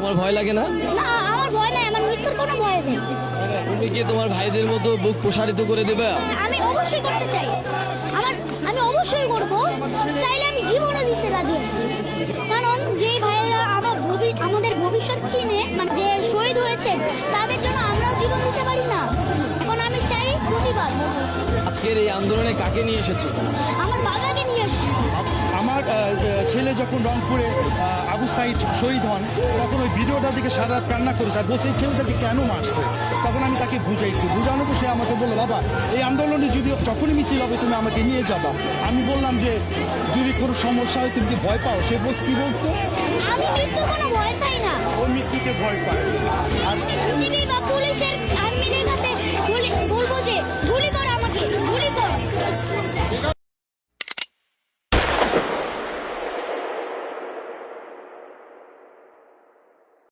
তোমার ভয় লাগে না? না আমার ভয় নাই আমার মৃত্যুর কোনো ভয় নেই। তুমি কি তোমার ভাইদের মতো বুক প্রসারিত করে দেবে? আমি অবশ্যই করতে চাই। আমার আমি অবশ্যই করব। চাইলে আমি জীবনও দিতে রাজি আছি। কারণ যেই ভাইয়েরা আমার আমাদের ভবিষ্যৎ চিনে মানে যে শহীদ হয়েছে তাদের জন্য আমরাও জীবন দিতে পারি না। এখন আমি চাই প্রতিবাদ। আজকের এই আন্দোলনে কাকে নিয়ে এসেছ? আমার বাবাকে নিয়ে ছেলে যখন রংপুরে আবু সাইড শহীদ হন তখন ওই ভিডিওটা দিকে সারা রাত কান্না করেছে। আর বসে ছেলেটাকে কেন মারছে? তখন আমি তাকে বুঝাইছি। বুঝানো সে আমাকে বলল বাবা এই আন্দোলনে যদি যখনই মিছিল হবে তুমি আমাকে নিয়ে যাবা। আমি বললাম যে যদি কোনো সমস্যা হয় তুমি ভয় পাও? সে বস কি বলছো? ও মৃত্যুকে ভয় পায়।